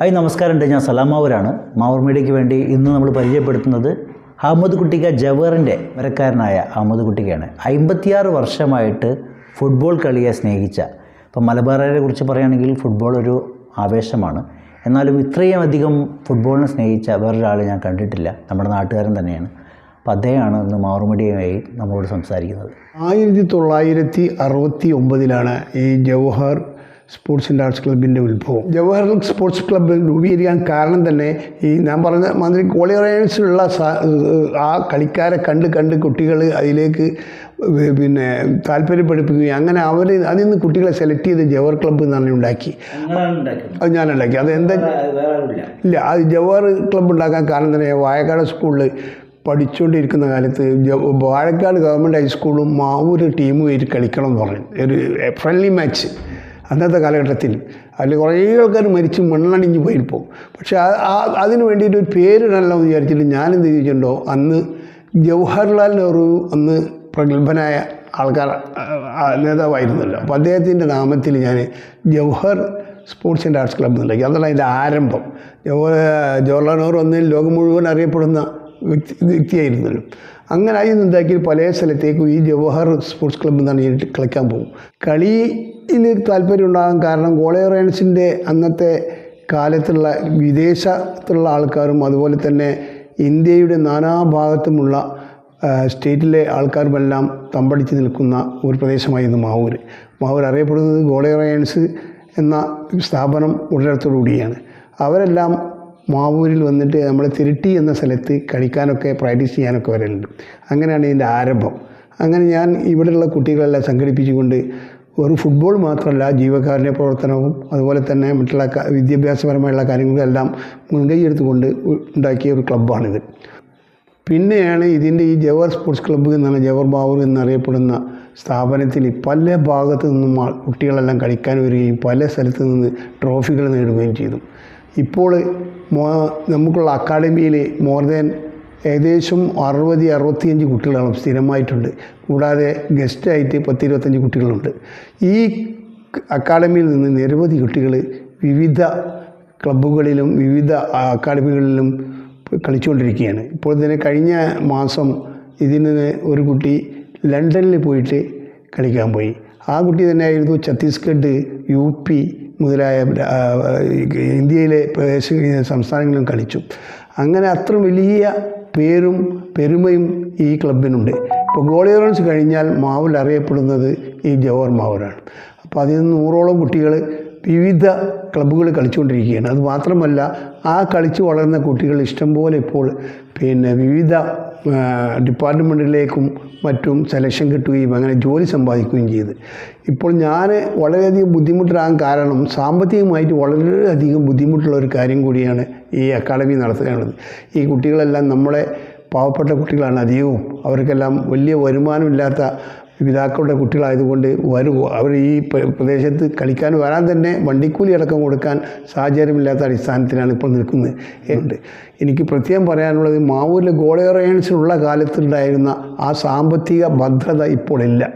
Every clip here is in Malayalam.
ഹായ് നമസ്കാരമുണ്ട് ഞാൻ സലാമാവൂരാണ് മാവൂർ മീഡിയയ്ക്ക് വേണ്ടി ഇന്ന് നമ്മൾ പരിചയപ്പെടുത്തുന്നത് അഹമ്മദ് കുട്ടിക്ക ജവഹറിന്റെ വരക്കാരനായ അഹമ്മദ് കുട്ടിക്കയാണ് അമ്പത്തിയാറ് വർഷമായിട്ട് ഫുട്ബോൾ കളിയെ സ്നേഹിച്ച ഇപ്പം മലബാറിനെ കുറിച്ച് പറയുകയാണെങ്കിൽ ഫുട്ബോൾ ഒരു ആവേശമാണ്. എന്നാലും ഇത്രയും അധികം ഫുട്ബോളിനെ സ്നേഹിച്ച വേറൊരാൾ ഞാൻ കണ്ടിട്ടില്ല. നമ്മുടെ നാട്ടുകാരൻ തന്നെയാണ്. അപ്പോൾ അദ്ദേഹമാണ് ഇന്ന് മാറുമടിയുമായി നമ്മളോട് സംസാരിക്കുന്നത്. ആയിരത്തി തൊള്ളായിരത്തി അറുപത്തി ഒമ്പതിലാണ് ഈ ജവഹർ സ്പോർട്സ് ആൻഡ് ആർട്സ് ക്ലബിന്റെ ഉത്ഭവം. ജവഹർലാൽ സ്പോർട്സ് ക്ലബ്ബ് രൂപീകരിക്കാൻ കാരണം തന്നെ ഈ ഞാൻ പറഞ്ഞ മന്ത്രി കോളിയറേഴ്സിലുള്ള ആ കളിക്കാരെ കണ്ട് കണ്ട് കുട്ടികൾ അതിലേക്ക് പിന്നെ താല്പര്യപ്പെടുപ്പിക്കുകയും അങ്ങനെ അവർ അതിൽ നിന്ന് കുട്ടികളെ സെലക്ട് ചെയ്ത് ജവഹർ ക്ലബ്ബ് എന്ന് എന്നാണ് ഉണ്ടാക്കി. അത് ഞാൻ ഉണ്ടാക്കി. അത് എന്താ ഇല്ല അത് ജവഹർ ക്ലബ്ബ് ഉണ്ടാക്കാൻ കാരണം തന്നെ വായക്കാട് സ്കൂളിൽ പഠിച്ചുകൊണ്ടിരിക്കുന്ന കാലത്ത് വാഴക്കാട് ഗവൺമെന്റ് ഹൈസ്കൂളും മാവൂർ ടീമും ആയിട്ട് കളിക്കണം എന്ന് പറഞ്ഞു. ഒരു ഫ്രണ്ട്ലി മാച്ച് അന്നത്തെ കാലഘട്ടത്തിൽ. അതിൽ കുറേ ആൾക്കാർ മരിച്ച് മണ്ണണിഞ്ഞ് പോയിരിപ്പോൾ പക്ഷേ ആ അതിന് വേണ്ടിയിട്ട് ഒരു പേരിടണമെന്ന് വിചാരിച്ചിട്ട് ഞാനെന്ത് ചോദിച്ചിട്ടുണ്ടോ അന്ന് ജവഹർലാൽ നെഹ്റു അന്ന് പ്രഗത്ഭനായ ആൾക്കാർ നേതാവായിരുന്നല്ലോ. അപ്പോൾ അദ്ദേഹത്തിന്റെ നാമത്തിൽ ഞാൻ Jawahar sports and arts club എന്നുണ്ടാക്കി. അതാണ് അതിന്റെ ആരംഭം. ജവഹർ ജവഹർലാൽ നെഹ്റു അന്ന് ലോകം മുഴുവൻ അറിയപ്പെടുന്ന വ്യക്തി വ്യക്തിയായിരുന്നല്ലോ. അങ്ങനെ അതിൽ ഉണ്ടാക്കി പല സ്ഥലത്തേക്കും ഈ ജവഹർ സ്പോർട്സ് ക്ലബ്ബ് എന്നാണ് ഞാൻ കളിക്കാൻ പോകും. കളിയിൽ താല്പര്യം ഉണ്ടാകാൻ കാരണം ഗോളേറേൺസിന്റെ അന്നത്തെ കാലത്തുള്ള വിദേശത്തുള്ള ആൾക്കാരും അതുപോലെ തന്നെ ഇന്ത്യയുടെ നാനാഭാഗത്തുമുള്ള സ്റ്റേറ്റിലെ ആൾക്കാരുമെല്ലാം തമ്പടിച്ച് നിൽക്കുന്ന ഒരു പ്രദേശമായിരുന്നു മാവൂർ മാവൂർ അറിയപ്പെടുന്നത് ഗോളയറയൻസ് എന്ന സ്ഥാപനം ഉടലത്തോടുകൂടിയാണ് അവരെല്ലാം മാവൂരിൽ വന്നിട്ട് നമ്മൾ തിരുട്ടി എന്ന സ്ഥലത്ത് കളിക്കാനൊക്കെ പ്രാക്ടീസ് ചെയ്യാനൊക്കെ വരലുണ്ട്. അങ്ങനെയാണ് ഇതിന്റെ ആരംഭം. അങ്ങനെ ഞാൻ ഇവിടെയുള്ള കുട്ടികളെല്ലാം സംഘടിപ്പിച്ചുകൊണ്ട് ഒരു ഫുട്ബോൾ മാത്രമല്ല ജീവകാരുണ്യ പ്രവർത്തനവും അതുപോലെ തന്നെ മറ്റുള്ള വിദ്യാഭ്യാസപരമായുള്ള കാര്യങ്ങളെല്ലാം മുൻകൈ എടുത്തുകൊണ്ട് ഉ- ഉണ്ടാക്കിയ ഒരു ക്ലബ്ബാണിത് പിന്നെയാണ് ഇതിന്റെ ഈ ജവഹർ സ്പോർട്സ് ക്ലബ്ബ് എന്നാണ് ജവഹർ ബാവൂർ എന്നറിയപ്പെടുന്ന സ്ഥാപനത്തിൽ പല ഭാഗത്തു നിന്നും കുട്ടികളെല്ലാം കളിക്കാൻ വരികയും പല സ്ഥലത്തു നിന്ന് ട്രോഫികൾ നേടുകയും ചെയ്തു. ഇപ്പോൾ നമുക്കുള്ള അക്കാഡമിയിൽ മോർ ദാൻ ഏകദേശം അറുപത് അറുപത്തിയഞ്ച് കുട്ടികളാണ് സ്ഥിരമായിട്ടുണ്ട്. കൂടാതെ ഗസ്റ്റായിട്ട് പത്ത് ഇരുപത്തഞ്ച് കുട്ടികളുണ്ട്. ഈ അക്കാഡമിയിൽ നിന്ന് നിരവധി കുട്ടികൾ വിവിധ ക്ലബ്ബുകളിലും വിവിധ അക്കാഡമികളിലും കളിച്ചുകൊണ്ടിരിക്കുകയാണ്. ഇപ്പോൾ തന്നെ കഴിഞ്ഞ മാസം ഇതിന് ഒരു കുട്ടി ലണ്ടനിൽ പോയിട്ട് കളിക്കാൻ പോയി. ആ കുട്ടി തന്നെയായിരുന്നു ഛത്തീസ്ഗഡ് യു പി മുതലായ ഇന്ത്യയിലെ പ്രദേശ സംസ്ഥാനങ്ങളിലും കളിച്ചു. അങ്ങനെ അത്ര വലിയ പേരും പെരുമയും ഈ ക്ലബിനുണ്ട്. ഇപ്പോൾ ഗോളിയറൻസ് കഴിഞ്ഞാൽ മാവിൽ അറിയപ്പെടുന്നത് ഈ ജവഹർ മാവൂരാണ്. അപ്പോൾ അതിൽ നിന്ന് നൂറോളം കുട്ടികൾ വിവിധ ക്ലബ്ബുകൾ കളിച്ചുകൊണ്ടിരിക്കുകയാണ്. അത് മാത്രമല്ല ആ കളിച്ച് വളരുന്ന കുട്ടികൾ ഇഷ്ടംപോലെ ഇപ്പോൾ പിന്നെ വിവിധ ഡിപ്പാർട്ട്മെന്റിലേക്കും മറ്റും സെലക്ഷൻ കിട്ടുകയും അങ്ങനെ ജോലി സമ്പാദിക്കുകയും ചെയ്ത്. ഇപ്പോൾ ഞാൻ വളരെയധികം ബുദ്ധിമുട്ടിലാകാൻ കാരണം സാമ്പത്തികമായിട്ട് വളരെയധികം ബുദ്ധിമുട്ടുള്ള ഒരു കാര്യം കൂടിയാണ് ഈ അക്കാഡമി നടത്തുകയാണത് ഈ കുട്ടികളെല്ലാം നമ്മളെ പാവപ്പെട്ട കുട്ടികളാണ് അധികവും. അവർക്കെല്ലാം വലിയ വരുമാനമില്ലാത്ത പിതാക്കളുടെ കുട്ടികളായതുകൊണ്ട് വരും അവർ ഈ പ്ര- പ്രദേശത്ത് കളിക്കാൻ വരാൻ തന്നെ വണ്ടിക്കൂലി അടക്കം കൊടുക്കാൻ സാഹചര്യമില്ലാത്ത അടിസ്ഥാനത്തിലാണ് ഇപ്പോൾ നിൽക്കുന്നത്. ഉണ്ട്. എനിക്ക് പ്രത്യേകം പറയാനുള്ളത് മാവൂരിലെ ഗോളയറയൻസിലുള്ള കാലത്തുണ്ടായിരുന്ന ആ സാമ്പത്തിക ഭദ്രത ഇപ്പോൾ ഇല്ല.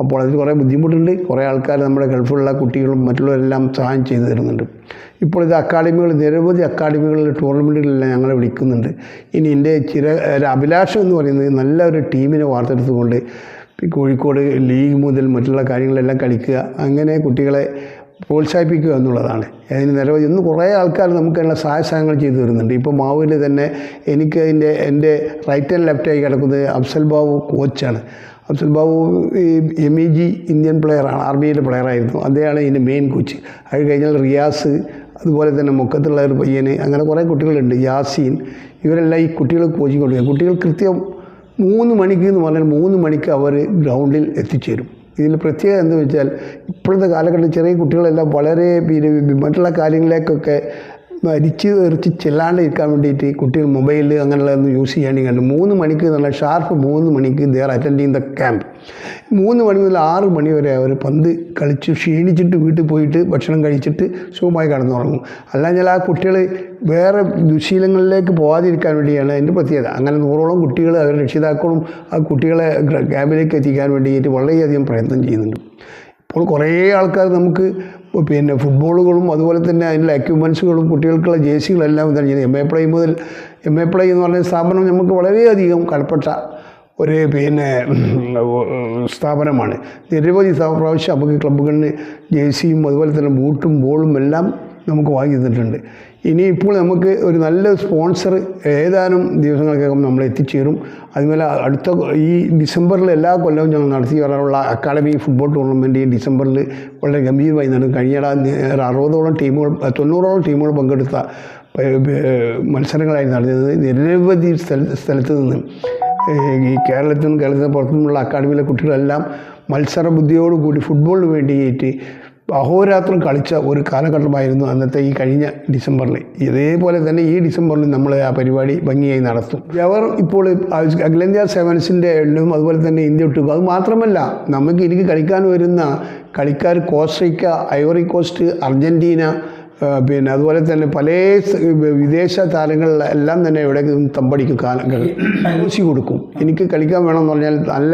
അപ്പോൾ അതിന് കുറേ ബുദ്ധിമുട്ടുണ്ട്. കുറേ ആൾക്കാർ നമ്മുടെ ഗൾഫിലുള്ള കുട്ടികളും മറ്റുള്ളവരെല്ലാം സഹായം ചെയ്തു തരുന്നുണ്ട്. ഇപ്പോൾ ഇത് അക്കാഡമികൾ നിരവധി അക്കാഡമികളിൽ ടൂർണമെന്റുകളിലെല്ലാം ഞങ്ങളെ വിളിക്കുന്നുണ്ട്. ഇനി എന്റെ ചില ഒരു അഭിലാഷം എന്ന് പറയുന്നത് നല്ലൊരു ടീമിനെ വാർത്തെടുത്തുകൊണ്ട് കോഴിക്കോട് ലീഗ് മുതൽ മറ്റുള്ള കാര്യങ്ങളെല്ലാം കളിക്കുക അങ്ങനെ കുട്ടികളെ പ്രോത്സാഹിപ്പിക്കുക എന്നുള്ളതാണ്. അതിന് നിരവധി ഇന്ന് കുറേ ആൾക്കാർ നമുക്ക് അതിനുള്ള സഹായ സഹായങ്ങൾ ചെയ്തു തരുന്നുണ്ട്. ഇപ്പോൾ മാവൂരിൽ തന്നെ എനിക്ക് അതിന്റെ എന്റെ റൈറ്റ് ആൻഡ് ലെഫ്റ്റായി കിടക്കുന്നത് അഫ്സൽ ബാബു കോച്ചാണ് അഫ്സൽ ബാബു ഈ എം ഇ ജി ഇന്ത്യൻ പ്ലെയറാണ് ആർമിയിലെ പ്ലെയറായിരുന്നു അദ്ദേഹമാണ് ഇതിന്റെ മെയിൻ കോച്ച് അത് കഴിഞ്ഞാൽ റിയാസ് അതുപോലെ തന്നെ മുക്കത്തുള്ള ഒരു പയ്യന് അങ്ങനെ കുറേ കുട്ടികളുണ്ട്. യാസീൻ ഇവരെല്ലാം ഈ കുട്ടികൾ കോച്ചിങ് കൊടുക്കുക കുട്ടികൾ കൃത്യം മൂന്ന് മണിക്ക് എന്ന് പറഞ്ഞാൽ മൂന്ന് മണിക്ക് അവർ ഗ്രൗണ്ടിൽ എത്തിച്ചേരും. ഇതിൽ പ്രത്യേകത എന്താ വെച്ചാൽ ഇപ്പോഴത്തെ കാലഘട്ടത്തിൽ ചെറിയ കുട്ടികളെല്ലാം വളരെ പിന്നെ മറ്റുള്ള കാര്യങ്ങളിലേക്കൊക്കെ മരിച്ച് എറിച്ച് ചെല്ലാണ്ട് ഇരിക്കാൻ വേണ്ടിയിട്ട് കുട്ടികൾ മൊബൈൽ അങ്ങനെയുള്ളതൊന്നും യൂസ് ചെയ്യാണ്ട് കണ്ടു മൂന്ന് മണിക്ക് നല്ല ഷാർപ്പ് മൂന്ന് മണിക്ക് ദർ അറ്റൻഡിങ് ദ ക്യാമ്പ് മൂന്ന് മണി മുതൽ ആറ് മണി വരെ അവർ പന്ത് കളിച്ച് ക്ഷീണിച്ചിട്ട് വീട്ടിൽ പോയിട്ട് ഭക്ഷണം കഴിച്ചിട്ട് സുഖമായി കിടന്നുറങ്ങും. അല്ലാഞ്ഞാൽ ആ കുട്ടികൾ വേറെ ദുശീലങ്ങളിലേക്ക് പോകാതിരിക്കാൻ വേണ്ടിയാണ് അതിന്റെ പ്രത്യേകത. അങ്ങനെ നൂറോളം കുട്ടികൾ അവരുടെ രക്ഷിതാക്കളും ആ കുട്ടികളെ ക്യാമ്പിലേക്ക് എത്തിക്കാൻ വേണ്ടിയിട്ട് വളരെയധികം പ്രയത്നം ചെയ്യുന്നുണ്ട്. ഇപ്പോൾ കുറേ ആൾക്കാർ നമുക്ക് പിന്നെ ഫുട്ബോളുകളും അതുപോലെ തന്നെ അതിന്റെ എക്യുപ്മെൻസുകളും കുട്ടികൾക്കുള്ള ജേഴ്സികളെല്ലാം ഇതാണ് ചെയ്യുന്നത്. എം എ പ്ലൈ മുതൽ എം എ പ്ലൈ എന്ന് പറഞ്ഞ സ്ഥാപനം നമുക്ക് വളരെയധികം കടപ്പെട്ട ഒരു പിന്നെ സ്ഥാപനമാണ്. നിരവധി പ്രാവശ്യം നമുക്ക് ക്ലബ്ബുകളിൽ ജേഴ്സിയും അതുപോലെ തന്നെ ബൂട്ടും ബോളും എല്ലാം നമുക്ക് വാങ്ങി തന്നിട്ടുണ്ട് ഇനി ഇപ്പോൾ നമുക്ക് ഒരു നല്ല സ്പോൺസർ ഏതാനും ദിവസങ്ങൾക്കകം നമ്മൾ എത്തിച്ചേരും. അതുപോലെ അടുത്ത ഈ ഡിസംബറിൽ എല്ലാ കൊല്ലവും ഞങ്ങൾ നടത്തി വരാനുള്ള അക്കാഡമി ഫുട്ബോൾ ടൂർണമെന്റ് ഈ ഡിസംബറിൽ വളരെ ഗംഭീരമായി നടന്നു. കഴിഞ്ഞ അറുപതോളം ടീമുകൾ തൊണ്ണൂറോളം ടീമുകൾ പങ്കെടുത്ത മത്സരങ്ങളായി നടന്നത് നിരവധി സ്ഥല സ്ഥലത്ത് നിന്ന്. ഈ കേരളത്തിൽ നിന്നും കേരളത്തിന് പുറത്തുനിന്നുള്ള അക്കാഡമിയിലെ കുട്ടികളെല്ലാം മത്സര ബുദ്ധിയോടുകൂടി ഫുട്ബോളിന് വേണ്ടിയിട്ട് അഹോരാത്രം കളിച്ച ഒരു കാലഘട്ടമായിരുന്നു അന്നത്തെ ഈ കഴിഞ്ഞ ഡിസംബറിൽ. ഇതേപോലെ തന്നെ ഈ ഡിസംബറിൽ നമ്മൾ ആ പരിപാടി ഭംഗിയായി നടത്തും. അവർ ഇപ്പോൾ അഖിലേന്ത്യാ സെവൻസിന്റെ എണ്ണം അതുപോലെ തന്നെ ഇന്ത്യ ഒട്ടുക്കും അത് മാത്രമല്ല നമുക്ക് എനിക്ക് കളിക്കാൻ വരുന്ന കളിക്കാർ കോസ്റ്ററിക്ക ഐവറി കോസ്റ്റ് അർജന്റീന പിന്നെ അതുപോലെ തന്നെ പല വിദേശ താരങ്ങളെല്ലാം തന്നെ ഇവിടെ തമ്പടിക്കും ഊസി കൊടുക്കും. എനിക്ക് കളിക്കാൻ വേണമെന്ന് പറഞ്ഞാൽ നല്ല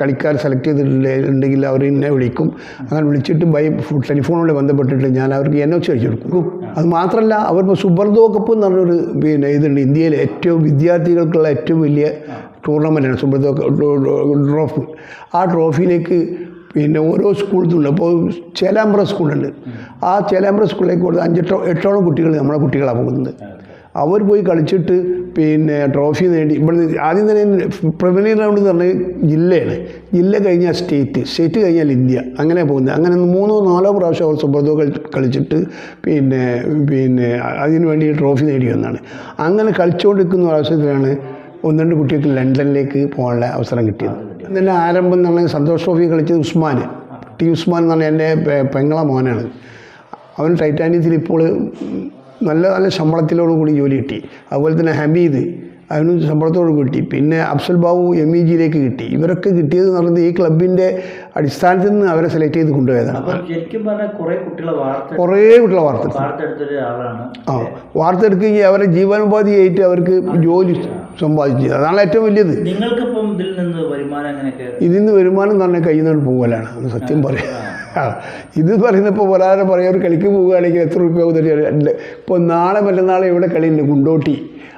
കളിക്കാർ സെലക്ട് ചെയ്തിട്ടുണ്ടെങ്കിൽ അവർ എന്നെ വിളിക്കും. അങ്ങനെ വിളിച്ചിട്ട് ബൈ ടെലിഫോണോട് ബന്ധപ്പെട്ടിട്ട് ഞാൻ അവർക്ക് എന്നെ ഒ സി കൊടുക്കും. അത് മാത്രമല്ല അവർ സുബർദോ കപ്പ് എന്ന് പറഞ്ഞൊരു പിന്നെ ഇതുണ്ട്. ഇന്ത്യയിലെ ഏറ്റവും വിദ്യാർത്ഥികൾക്കുള്ള ഏറ്റവും വലിയ ടൂർണമെന്റാണ് സുബർദോ ട്രോഫി ആ ട്രോഫിയിലേക്ക് പിന്നെ ഓരോ സ്കൂളിൽ ഉണ്ട് അപ്പോൾ ചേലാമ്പ്ര സ്കൂളുണ്ട്. ആ ചേലാമ്പ്ര സ്കൂളിലേക്ക് കൊടുത്ത് അഞ്ചെട്ടോ എട്ടോളം കുട്ടികൾ നമ്മളെ കുട്ടികളാണ് പോകുന്നത്. അവർ പോയി കളിച്ചിട്ട് പിന്നെ ട്രോഫി നേടി. ഇവിടെ ആദ്യം തന്നെ പ്രിമിനറി റൗണ്ട് എന്ന് പറഞ്ഞാൽ ജില്ലയാണ്. ജില്ല കഴിഞ്ഞാൽ സ്റ്റേറ്റ്. സ്റ്റേറ്റ് കഴിഞ്ഞാൽ ഇന്ത്യ. അങ്ങനെ പോകുന്നത്. അങ്ങനെ മൂന്നോ നാലോ പ്രാവശ്യം അവർ സുബ്രതോ കളിച്ചിട്ട് പിന്നെ പിന്നെ അതിന് വേണ്ടി ട്രോഫി നേടി വന്നാണ്. അങ്ങനെ കളിച്ചുകൊണ്ടിരിക്കുന്ന അവസരത്തിലാണ് ഒന്ന് രണ്ട് കുട്ടികൾക്ക് ലണ്ടനിലേക്ക് പോകാനുള്ള അവസരം കിട്ടിയത്. ഇതിന്റെ ആരംഭം എന്ന് പറഞ്ഞാൽ സന്തോഷ് ട്രോഫി കളിച്ചത് ഉസ്മാൻ. ടി ഉസ്മാൻ എന്ന് പറഞ്ഞാൽ എന്റെ പെങ്ങള മോനാണ്. അവൻ ടൈറ്റാനിയത്തിൽ ഇപ്പോൾ നല്ല നല്ല ശമ്പളത്തിലോടുകൂടി ജോലി കിട്ടി. അതുപോലെ തന്നെ ഹമീദ്. അവനും ശമ്പളത്തോട് കിട്ടി. പിന്നെ അഫ്സൽ ബാബു എം ഇ ജിയിലേക്ക് കിട്ടി. ഇവരൊക്കെ കിട്ടിയത് എന്ന് പറയുന്നത് ഈ ക്ലബിന്റെ അടിസ്ഥാനത്തിൽ നിന്ന് അവരെ സെലക്ട് ചെയ്ത് കൊണ്ടുപോയതാണ്. കുറേ കുട്ടികളെ വാർത്ത ആ വാർത്തെടുക്കുകയും അവരെ ജീവനോപാധിയായിട്ട് അവർക്ക് ജോലി സമ്പാദിച്ചത് അതാണ് ഏറ്റവും വലിയത്. നിങ്ങൾക്കിപ്പം ഇതിൽ നിന്ന് വരുമാനം ഇതിൽ നിന്ന് വരുമാനം എന്ന് പറഞ്ഞാൽ കയ്യിൽ നിന്ന് പോകലാണ് അത് സത്യം പറയാം. ആ ഇത് പറയുന്നപ്പോൾ ഒരാളെ പറയാം ഒരു കളിക്ക് പോവുകയാണെങ്കിൽ എത്ര റുപ്യ ഉണ്ട് ഇപ്പോൾ നാളെ മറ്റന്നാളെ ഇവിടെ കളിയുണ്ട് ഗുണ്ടോട്ടി.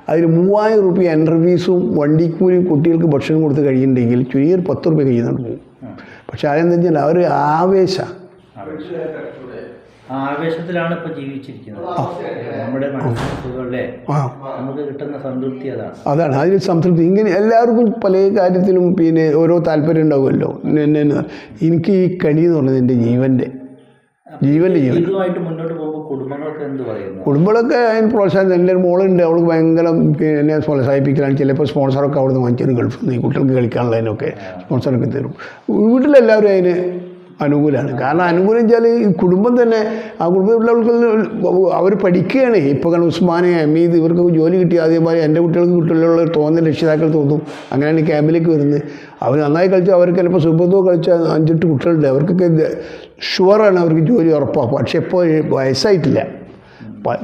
അതിൽ മൂവായിരം റുപ്യ എൻട്രി ഫീസും വണ്ടിക്കൂലിയും കുട്ടികൾക്ക് ഭക്ഷണം കൊടുത്ത് കഴിയുന്നുണ്ടെങ്കിൽ ചുരുങ്ങിയൊരു പത്ത് റുപ്യ കഴിയുന്നുണ്ട് പോകും. പക്ഷേ അതെന്താ വെച്ചാൽ അവർ ആവേശ ആവേശത്തിലാണ് ഇപ്പൊ ജീവിച്ചിരിക്കുന്നത്. നമ്മുടെ മനസ്സുകളിലെ നമുക്ക് കിട്ടുന്ന സംതൃപ്തി അതാണ്. അതാണ്. അതിൽ സംതൃപ്തി. ഇങ്ങനെ എല്ലാവർക്കും പല കാര്യത്തിലും പിന്നെ ഓരോ താല്പര്യം ഉണ്ടാവുമല്ലോ. എനിക്ക് ഈ കണി എന്ന് പറഞ്ഞത് എന്റെ ജീവന്റെ ജീവന്റെ ജീവൻ. ഇതുമായിട്ട് മുന്നോട്ട് പോകുമ്പോൾ കുടുംബങ്ങൾക്ക് എന്ത് പറയുന്നു? കുടുംബങ്ങളൊക്കെ അതിന് പ്രോത്സാഹനം എന്റെ ഒരു മോളുണ്ട്. അവൾക്ക് ഭയങ്കര പിന്നെ എന്നെ പ്രോത്സാഹിപ്പിക്കലാണ്. ചിലപ്പോൾ സ്പോൺസറൊക്കെ അവിടുന്ന് വാങ്ങിച്ചു ഗൾഫിൽ നിന്ന് ഈ കുട്ടികൾക്ക് കളിക്കാനുള്ളതിനൊക്കെ സ്പോൺസറൊക്കെ തരും. വീട്ടിലെല്ലാവരും അതിന് അനുകൂലമാണ്. കാരണം അനുകൂലം വെച്ചാൽ ഈ കുടുംബം തന്നെ ആ കുടുംബത്തിലുള്ളവർക്ക് അവർ പഠിക്കുകയാണ്. ഇപ്പോൾ കാരണം ഉസ്മാനെ അമീദ് ഇവർക്ക് ജോലി കിട്ടി. ആദ്യമായി എന്റെ കുട്ടികൾക്ക് കുട്ടികളുള്ള തോന്നൽ രക്ഷിതാക്കൾ തോന്നും. അങ്ങനെയാണ് ക്യാമ്പിലേക്ക് വരുന്നത്. അവർ നന്നായി കളിച്ചാൽ അവർക്ക് ചിലപ്പോൾ സുബന്ധോ കളിച്ച അഞ്ചെട്ട് കുട്ടികളുണ്ട്. അവർക്കൊക്കെ ഷുവറാണ് അവർക്ക് ജോലി ഉറപ്പാണ് പക്ഷെ ഇപ്പോൾ വയസ്സായിട്ടില്ല.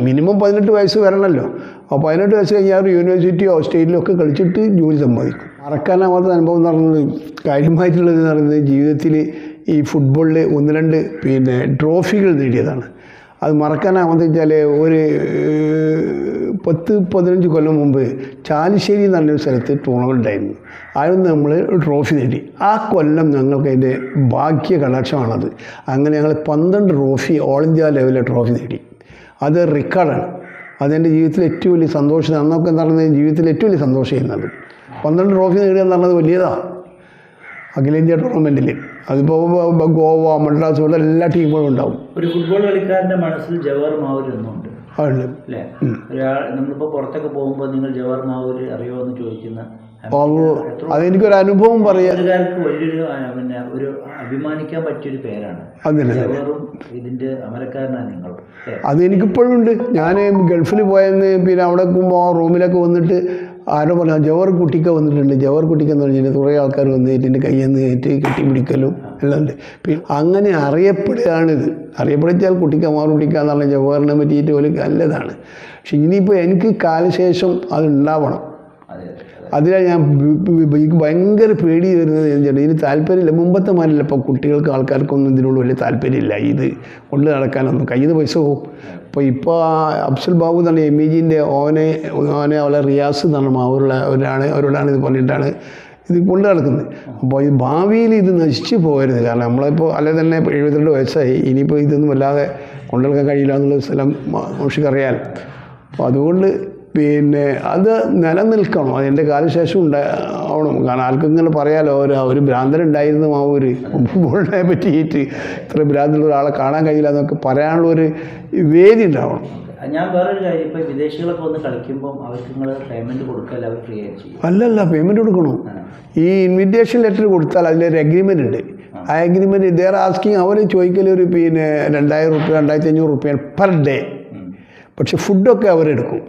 മിനിമം പതിനെട്ട് വയസ്സ് വരണമല്ലോ അപ്പോൾ പതിനെട്ട് വയസ്സ് കഴിഞ്ഞാൽ യൂണിവേഴ്സിറ്റിയോ സ്റ്റേറ്റിലോ ഒക്കെ കളിച്ചിട്ട് ജോലി സമ്പാദിക്കും. മറക്കാനാവാത്ത അനുഭവം എന്ന് പറയുന്നത് കാര്യമായിട്ടുള്ളത് എന്ന് പറയുന്നത് ജീവിതത്തിൽ ഈ ഫുട്ബോളിൽ ഒന്ന് രണ്ട് പിന്നെ ട്രോഫികൾ നേടിയതാണ്. അത് മറക്കാനാവാത്ത വെച്ചാൽ ഒരു പത്ത് പതിനഞ്ച് കൊല്ലം മുമ്പ് ചാലിശ്ശേരി എന്ന് പറഞ്ഞൊരു സ്ഥലത്ത് ടൂർണമെന്റ് ഉണ്ടായിരുന്നു. അതിൽ നമ്മൾ ട്രോഫി നേടി. ആ കൊല്ലം ഞങ്ങൾക്ക് അതിന്റെ ഭാഗ്യ കടാക്ഷമാണത്. അങ്ങനെ ഞങ്ങൾ പന്ത്രണ്ട് ട്രോഫി ഓൾ ഇന്ത്യ ലെവലിലെ ട്രോഫി നേടി. അത് റെക്കോർഡാണ് അതെന്റെ ജീവിതത്തിൽ ഏറ്റവും വലിയ സന്തോഷം അന്നൊക്കെ എന്ന് പറഞ്ഞാൽ ജീവിതത്തിൽ ഏറ്റവും വലിയ സന്തോഷം ചെയ്യുന്നത് പന്ത്രണ്ട് ട്രോഫി നേടുക എന്ന് പറഞ്ഞത് വലിയതാണ് അഖിലേന്ത്യാ ടൂർണമെന്റിൽ അതിപ്പോൾ ഗോവ മദ്രാസ് ഇവിടെ എല്ലാ ടീമുകളും ഉണ്ടാവും. ഒരു ഫുട്ബോൾ കളിക്കാരന്റെ മനസ്സിൽ ജവഹർ മാവൂർ എന്നുണ്ട്. അല്ലേ? ഒരാൾ നമ്മളിപ്പോൾ പുറത്തൊക്കെ പോകുമ്പോൾ നിങ്ങൾ ജവഹർ മാവൂർ അറിയുമോ എന്ന് ചോദിക്കുന്ന അതെനിക്കൊരു അനുഭവം പറയാം. വലിയൊരു പിന്നെ ഒരു അഭിമാനിക്കാൻ പറ്റിയൊരു പേരാണ്. ഇതിന്റെ അമരക്കാരനാണ് നിങ്ങൾ. അല്ലേ? അത് ഉണ്ട്. ഞാൻ ഗൾഫിൽ പോയെന്ന് പിന്നെ അവിടെ റൂമിലൊക്കെ വന്നിട്ട് ആരോ ജവഹർ കുട്ടിക്ക വന്നിട്ടുണ്ട്. ജവഹർ കുട്ടിക്ക എന്ന് പറഞ്ഞാൽ കുറേ ആൾക്കാർ വന്നിട്ട് എന്റെ കയ്യിൽ നിന്ന് ഏറ്റ് കെട്ടിപ്പിടിക്കലും എല്ലാം ഉണ്ട്. പിന്നെ അങ്ങനെ അറിയപ്പെടുകയാണിത്. അറിയപ്പെടുച്ചാൽ കുട്ടിക്ക മാറി കുട്ടിക്ക എന്ന് പറഞ്ഞാൽ ജവഹറിനെ പറ്റിയിട്ട് ഒരു നല്ലതാണ്. പക്ഷെ ഇനിയിപ്പോൾ എനിക്ക് കാലശേഷം അത് ഉണ്ടാവണം അതെ അതെ അതെ അതിലാണ് ഞാൻ എനിക്ക് ഭയങ്കര പേടി വരുന്നത് എന്താണ് ഇതിന് താല്പര്യമില്ല. മുമ്പത്തെ മാതിരില്ല ഇപ്പോൾ കുട്ടികൾക്ക് ആൾക്കാർക്കൊന്നും ഇതിനോട് വലിയ താല്പര്യമില്ല. ഇത് കൊണ്ട് നടക്കാനൊന്നും കയ്യിൽ പൈസ പോകും അപ്പോൾ ഇപ്പോൾ അബ്സുൽ ബാബു എന്നാണ് എം ഇ ജിന്റെ ഓനെ ഓനെ അവളെ റിയാസ് എന്നാണ് മാവൂരുള്ള ഒരാണ് അവരോടാണ് ഇത് പറഞ്ഞിട്ടാണ് ഇത് കൊണ്ട് നടക്കുന്നത്. അപ്പോൾ ഈ ഭാവിയിൽ ഇത് നശിച്ചു പോകരുത്. കാരണം നമ്മളിപ്പോൾ അല്ലെ തന്നെ എഴുപത്തിരണ്ട് വയസ്സായി. ഇനിയിപ്പോൾ ഇതൊന്നും വല്ലാതെ കൊണ്ടുനടക്കാൻ കഴിയില്ല എന്നുള്ള സ്ഥലം മനുഷ്യർക്കറിയാൻ അപ്പോൾ അതുകൊണ്ട് പിന്നെ അത് നിലനിൽക്കണം. അതിന്റെ കാലശേഷം ഉണ്ടാവണം കാരണം ആർക്കെങ്കിലും പറയാലോ ഒരു ഒരു ഭ്രാന്തനുണ്ടായിരുന്നു ആ ഒരു മുകളിനെ പറ്റിയിട്ട് ഇത്ര ഭ്രാന്തുള്ള ഒരാളെ കാണാൻ കഴിയില്ല എന്നൊക്കെ പറയാനുള്ള ഒരു വേദി ഉണ്ടാവണം. ഞാൻ വേറൊരു കാര്യം ഇപ്പൊ വിദേശികളൊക്കെ വന്ന് കളിക്കുമ്പോൾ അവർക്ക് നിങ്ങൾ പേയ്മെന്റ് കൊടുക്കല്ല അവർ ഫ്രീ ആയിട്ട് അല്ലല്ല പേയ്മെന്റ് കൊടുക്കണം? ഈ ഇൻവിറ്റേഷൻ ലെറ്റർ കൊടുത്താൽ അതിലൊരു അഗ്രിമെന്റ് ഉണ്ട്. ആ. അഗ്രിമെന്റ് ഇതേർ ആസ്കിങ് അവർ ചോദിക്കലൊരു പിന്നെ രണ്ടായിരം റുപ്യ രണ്ടായിരത്തി അഞ്ഞൂറ് റുപ്യ പെർ ഡേ പക്ഷെ ഫുഡൊക്കെ അവരെടുക്കും.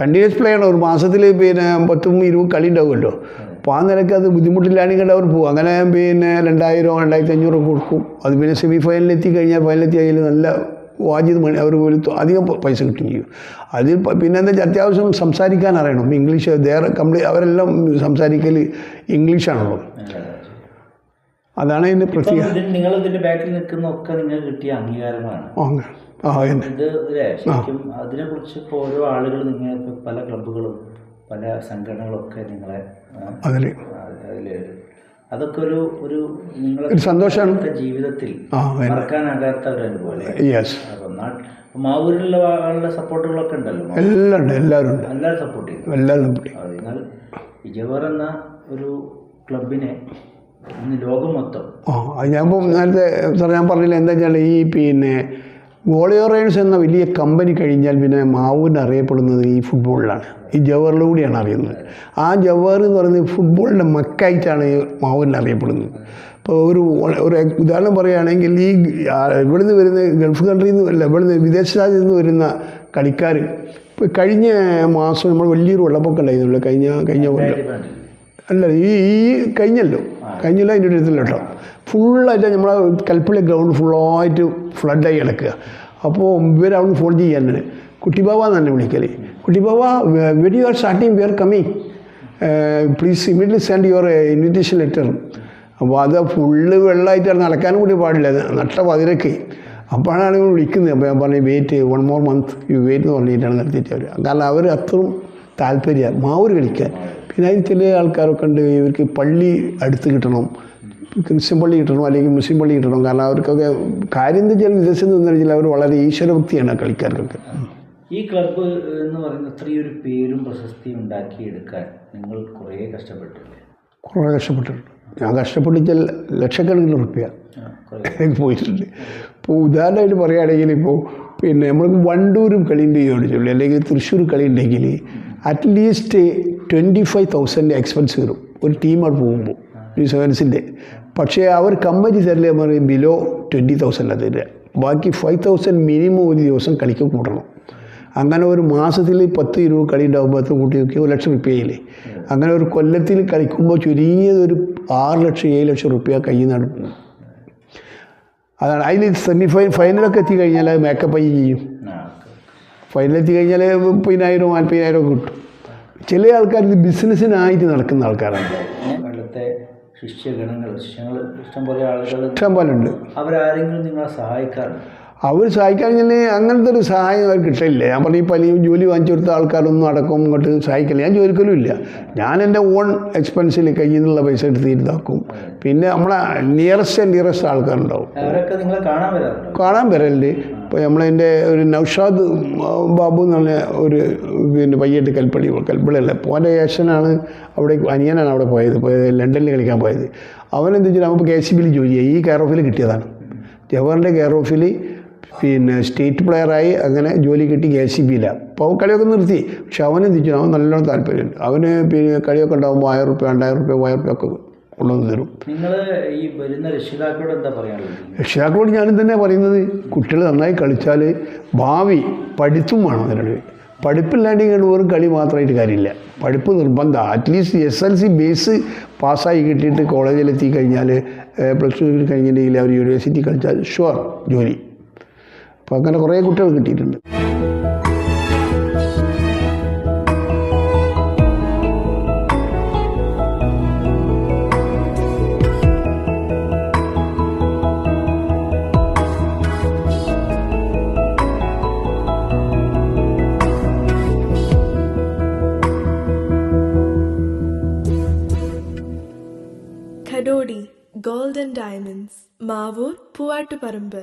കണ്ടിന്യൂസ് പ്ലേ ആണ്. ഒരു മാസത്തിൽ പിന്നെ പത്തും ഇരുപതും കളി ഉണ്ടാവുമല്ലോ. അപ്പോൾ ആ നിലയ്ക്ക് അത് ബുദ്ധിമുട്ടില്ലാണെങ്കിൽ അവർ പോകും അങ്ങനെ പിന്നെ രണ്ടായിരം രണ്ടായിരത്തി അഞ്ഞൂറ് കൊടുക്കും. അത് പിന്നെ സെമി ഫൈനലിൽ എത്തി കഴിഞ്ഞാൽ ഫൈനലെത്തി കഴിഞ്ഞാൽ നല്ല വാജിത് മണി അവർ പോലും അധികം പൈസ കിട്ടും ചെയ്യും. അതിൽ പിന്നെ എന്താ വെച്ചാൽ അത്യാവശ്യം സംസാരിക്കാൻ അറിയണം. ഇംഗ്ലീഷ് ദേറെ കംപ്ലീറ്റ് അവരെല്ലാം സംസാരിക്കൽ ഇംഗ്ലീഷാണല്ലോ അതാണ് അതിന്റെ പ്രത്യേകത നിങ്ങൾ ഇതിന്റെ ബാക്കിൽ നിൽക്കുന്ന ഒക്കെ നിങ്ങൾക്ക് കിട്ടിയ അംഗീകാരമാണ്. ആ, ഇത് ശരിക്കും അതിനെ കുറിച്ച് ഇപ്പോൾ ഓരോ ആളുകൾ നിങ്ങൾ പല ക്ലബ്ബുകളും പല സംഘടനകളും ഒക്കെ നിങ്ങളെ അതിൽ അതിൽ അതൊക്കെ ഒരു ഒരു നിങ്ങളെ ഒരു സന്തോഷമാണ്. ജീവിതത്തിൽ മറക്കാനാകാത്ത ഒരു അനുഭവം മാവൂരിലുള്ള ആളുടെ സപ്പോർട്ടുകളൊക്കെ ഉണ്ടല്ലോ എല്ലാം ഉണ്ട് എല്ലാവരും ഉണ്ട്. എല്ലാവരും സപ്പോർട്ട് ചെയ്യും എല്ലാവരും അതിനാൽ വിജയവർ എന്ന ഒരു ക്ലബിനെ ലോകം മൊത്തം. ആ അത് ഞാൻ നേരത്തെ സാർ ഞാൻ പറഞ്ഞില്ല എന്താ വെച്ചാൽ ഈ പിന്നെ ഗോളിയോറേഴ്സ് എന്ന വലിയ കമ്പനി കഴിഞ്ഞാൽ പിന്നെ മാവൂരിന് അറിയപ്പെടുന്നത് ഈ ഫുട്ബോളിലാണ്. ഈ ജവഹറിലൂടെയാണ് അറിയുന്നത്. ആ ജവഹർ എന്ന് പറയുന്നത് ഫുട്ബോളിന്റെ മക്കായിട്ടാണ് ഈ മാവൂരിന് അറിയപ്പെടുന്നത്. ഇപ്പോൾ ഒരു ഒരു ഉദാഹരണം പറയുകയാണെങ്കിൽ ഈ ഇവിടെ ഇവിടുന്ന് വരുന്ന ഗൾഫ് കൺട്രിയിൽ നിന്ന് അല്ല ഇവിടുന്ന് വിദേശ രാജ്യത്ത് നിന്ന് വരുന്ന കളിക്കാർ ഇപ്പോൾ കഴിഞ്ഞ മാസം നമ്മൾ വലിയൊരു വെള്ളപ്പൊക്കം ഉണ്ടായിരുന്നുള്ളൂ കഴിഞ്ഞ കഴിഞ്ഞ കൊല്ലം. അല്ല ഈ ഈ കഴിഞ്ഞല്ലോ. കഴിഞ്ഞല്ലോ അതിന്റെ അടുത്തില്ല കേട്ടോ. ഫുള്ളായിട്ട് നമ്മളെ കൽപ്പള്ളി ഗ്രൗണ്ട് ഫുള്ളായിട്ട് ഫ്ലഡായി കിടക്കുക. അപ്പോൾ ഇവരവിടുന്ന് ഫോൺ ചെയ്യാനുണ്ട് കുട്ടിബാബ തന്നെ വിളിക്കൽ Kuttibaba very you are starting are coming please immediately send your invitation letter അപ്പോൾ അത് ഫുള്ള് വെള്ളമായിട്ടാണ് നടക്കാനും കൂടി പാടില്ല. നട്ട പതിരക്ക്. അപ്പോഴാണ് ഇവർ വിളിക്കുന്നത്. അപ്പോൾ ഞാൻ പറഞ്ഞു wait one more month you wait എന്ന് പറഞ്ഞിട്ടാണ് നിർത്തിയിട്ട് അവർ കാരണം അവർ അത്രയും താല്പര്യമാണ്. മാവൂർ കളിക്കാൻ. പിന്നെ അതിൽ ചില ആൾക്കാരൊക്കെ ഉണ്ട്. ഇവർക്ക് പള്ളി അടുത്ത് കിട്ടണം. ക്രിസ്ത്യൻ പള്ളി കിട്ടണം അല്ലെങ്കിൽ മുസ്ലിം പള്ളി കിട്ടണം. കാരണം അവർക്കൊക്കെ കാര്യം എന്താ വെച്ചാൽ വിദേശത്ത് നിന്ന് വെച്ചാൽ അവർ വളരെ ഈശ്വരഭക്തിയാണ് കളിക്കാർക്കൊക്കെ. ഈ ക്ലബ്ബ് എന്ന് പറയുന്ന ഇത്രയൊരു പേരും പ്രശസ്തിയും ഉണ്ടാക്കിയെടുക്കാൻ നിങ്ങൾ കുറേ കഷ്ടപ്പെട്ടില്ലേ കുറേ കഷ്ടപ്പെട്ടിട്ടുണ്ട്. ഞാൻ കഷ്ടപ്പെട്ടിച്ചാൽ ലക്ഷക്കണക്കിന് റുപ്യ പോയിട്ടുണ്ട്. ഇപ്പോൾ ഉദാഹരണമായിട്ട് പറയുകയാണെങ്കിൽ ഇപ്പോൾ പിന്നെ നമ്മൾക്ക് വണ്ടൂരും കളി ചോദിച്ചുള്ളൂ അല്ലെങ്കിൽ തൃശ്ശൂർ കളി ഉണ്ടെങ്കിൽ at least twenty five thousand expense വരും. ഒരു ടീം അവിടെ പോകുമ്പോൾ. ഈ സെവൻസിന്റെ പക്ഷേ അവർ കമ്പനി തരലേ പറയും ബിലോ ട്വന്റി തൗസൻഡ് തരിക. ബാക്കി ഫൈവ് തൗസൻഡ് മിനിമം ഒരു ദിവസം കളിക്ക് കൂട്ടണം. അങ്ങനെ ഒരു മാസത്തിൽ പത്ത് ഇരുപത് കളി ഉണ്ടാകുമ്പോൾ അത് കൂട്ടി നോക്കി ഒരു ലക്ഷം റുപ്യയില്ലേ അങ്ങനെ ഒരു കൊല്ലത്തിൽ കളിക്കുമ്പോൾ ചുരുങ്ങിയതൊരു ആറ് ലക്ഷം ഏഴ് ലക്ഷം റുപ്യ കയ്യിൽ നിന്നാണ് പോകും അതാണ്. അതിൽ സെമി ഫൈ ഫൈനലൊക്കെ എത്തി കഴിഞ്ഞാൽ മേക്കപ്പ് ചെയ്യും. ഫൈനലെത്തി കഴിഞ്ഞാൽ മുപ്പതിനായിരം നാൽപ്പതിനായിരം ഒക്കെ കിട്ടും. ചില ആൾക്കാർ ഇത് ബിസിനസ്സിനായിട്ട് നടക്കുന്ന ആൾക്കാരാണ്. ശിഷ്യഗണങ്ങൾ ശിഷ്യങ്ങൾ ഇഷ്ടംപോലെ ആളുകൾ ഇഷ്ടംപോലെ ഉണ്ട് അവരാരെങ്കിലും നിങ്ങളെ സഹായിക്കാറുണ്ട്? അവർ സഹായിക്കാൻ അങ്ങനത്തെ ഒരു സഹായം അവർ കിട്ടില്ല. ഞാൻ പറഞ്ഞു ഈ പനി ജോലി വാങ്ങിച്ചു കൊടുത്ത ആൾക്കാരൊന്നും അടക്കം ഇങ്ങോട്ട് സഹായിക്കില്ല. ഞാൻ ജോലിക്കലും ഇല്ല. ഞാൻ എന്റെ ഓൺ എക്സ്പെൻസിൽ കയ്യിൽ നിന്നുള്ള പൈസ എടുത്ത് ഇതാക്കും. പിന്നെ നമ്മളെ നിയറസ്റ്റ് ആൻഡ് നിയറസ്റ്റ് ആൾക്കാരുണ്ടാവും. കാണാൻ വരലുണ്ട്. ഇപ്പോൾ നമ്മളതിന്റെ ഒരു നൗഷാദ് ബാബു എന്ന് പറഞ്ഞ ഒരു പിന്നെ പയ്യട്ട് കൽപ്പള്ളി കൽപ്പള്ളിയല്ല പോന്റെ ഏഷനാണ് അവിടെ അനിയനാണ് അവിടെ പോയത് പോയത് ലണ്ടനിൽ കളിക്കാൻ പോയത്. അവനെന്താ വെച്ചാൽ നമുക്ക് കെ സി ബിയിൽ ജോലി ചെയ്യുക ഈ കെയർ ഓഫിൽ കിട്ടിയതാണ്. ജവഹറിന്റെ കെയർ ഓഫിൽ പിന്നെ സ്റ്റേറ്റ് പ്ലെയറായി അങ്ങനെ ജോലി കിട്ടി കെ സി ബിയിലാണ് അപ്പോൾ കളിയൊക്കെ നിർത്തി. പക്ഷെ അവനെ തിരിച്ചു അവൻ നല്ലോണം താല്പര്യമുണ്ട്. അവന് പിന്നെ കളിയൊക്കെ ഉണ്ടാകുമ്പോൾ ആയിരം റുപ്യ രണ്ടായിരം റുപ്യ മൂവായിരം റുപ്യ ഒക്കെ കൊണ്ടുവന്ന് തരും. രക്ഷിതാക്കളോട് ഞാനും തന്നെ പറയുന്നത്. കുട്ടികൾ നന്നായി കളിച്ചാൽ ഭാവി പഠിത്തം വേണം അതിനോട് പഠിപ്പില്ലാണ്ട് ഇങ്ങോട്ട് വെറും കളി മാത്രമായിട്ട് കാര്യമില്ല. പഠിപ്പ് നിർബന്ധം. At least S L C base പാസ്സായി കിട്ടിയിട്ട് കോളേജിലെത്തി കഴിഞ്ഞാൽ പ്ലസ് ടു കഴിഞ്ഞിട്ടുണ്ടെങ്കിൽ അവർ യൂണിവേഴ്സിറ്റി കളിച്ചാൽ ഷുവർ ജോലി. അപ്പോൾ അങ്ങനെ കുറേ കുട്ടികൾ കിട്ടിയിട്ടുണ്ട്. Golden diamonds Mavoor Poovattuparamba.